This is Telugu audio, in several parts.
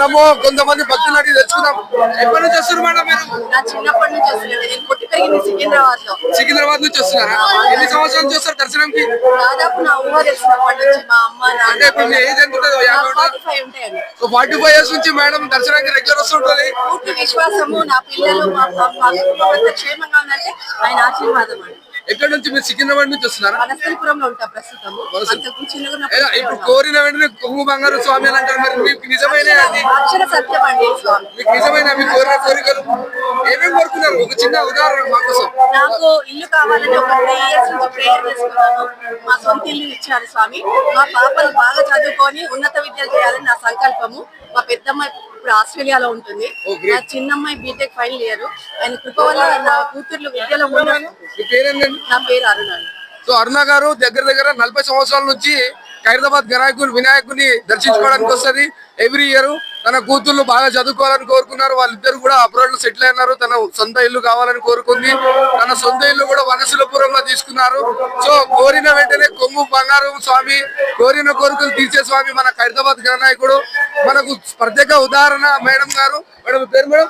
మనము కొంతమంది భక్తులు అడిగి తెచ్చుకున్నాం ఎప్పటి నుంచి వస్తారు మేడం మీరు? చిన్నప్పటి నుంచి వస్తున్నాను. సికింద్రాబాద్లో సికింద్రాబాద్ నుంచి వస్తున్నారా? ఎన్ని సంవత్సరాల నుంచి వస్తారు దర్శనంకి? దాదాపు నా ఊహ తెలిసినప్పటి నుంచి మా అమ్మ అంటే ఇప్పుడు మీ ఏజ్ ఎంత ఉంటుంది? ఫార్టీ ఫైవ్ ఇయర్స్ నుంచి మేడం దర్శనానికి రెగ్యులర్ వస్తుంటది పూర్తి విశ్వాసము నా పిల్లలు మా క్షేమంగా ఉందంటే ఆయన ఆశీర్వాదం అండి. ఎక్కడి నుంచి మీరు సికింద్రాబాద్ నుంచి వస్తున్నారా? ఇప్పుడు కోరిన వెంటనే కొమ్ము బంగారు స్వామి అని అంటారు మరి మీకు నిజమైన మీకు నిజమైన మీ కోరిన కోరికలు? ఒక చిన్న ఉదాహరణ మా కోసం. నాకు ఇల్లు కావాలని ఒక త్రీ ఇయర్స్ నుంచి ప్రేయర్ చేసుకున్నాను. మా సొంత ఇల్లు ఇచ్చారు స్వామి. మా పాపలు బాగా చదువుకొని ఉన్నత విద్యలు చేయాలని నా సంకల్పము. మా పెద్దమ్మాయి ఇప్పుడు ఆస్ట్రేలియాలో ఉంటుంది. నా చిన్నమ్మాయి బీటెక్ ఫైనల్ ఇయర్ ఆయన కృప వల్ల నా కూతుర్లు విద్యలో ఉన్నాను నా పేరు అరుణ. సో అరుణ గారు దగ్గర దగ్గర నలభై సంవత్సరాల నుంచి ఖైరదాబాద్ వినాయకుని వినాయకుని దర్శించుకోవడానికి వస్తది. ఎవ్రీ ఇయర్ తన కూతుర్లు బాగా చదువుకోవాలని కోరుకున్నారు. వాళ్ళిద్దరు కూడా అబ్రాడ్లో సెటిల్ అయినారు. తన సొంత ఇల్లు కావాలని కోరుకుంది. తన సొంత ఇల్లు కూడా వనసులపురంలో తీసుకున్నారు. సో కోరిన వెంటనే కొమ్ము బంగారం స్వామి కోరిన కోరికలు తీర్చే స్వామి మన ఖైరదాబాద్ గణనాయకుడు మనకు ప్రత్యేక ఉదాహరణ మేడం గారు. మేడం పేరు మేడం?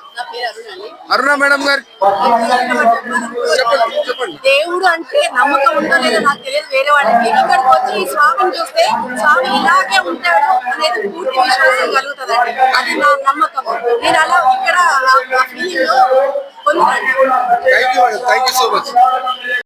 అరుణ మేడం గారు. చెప్పండి చెప్పండి. దేవుడు అంటే నమ్మకం ఉందో లేదో నాకు తెలియదు. వేరే వాళ్ళకి ఇక్కడికి వచ్చి స్వామి ఇలాగే ఉంటాడు అనేది పూర్తి విశ్వాసం కలుగుతుందండి. అది నా నమ్మకం. నేను అలా ఇక్కడ ఆ ఫీలింగ్ పొందాను థ్యాంక్ యూ సో మచ్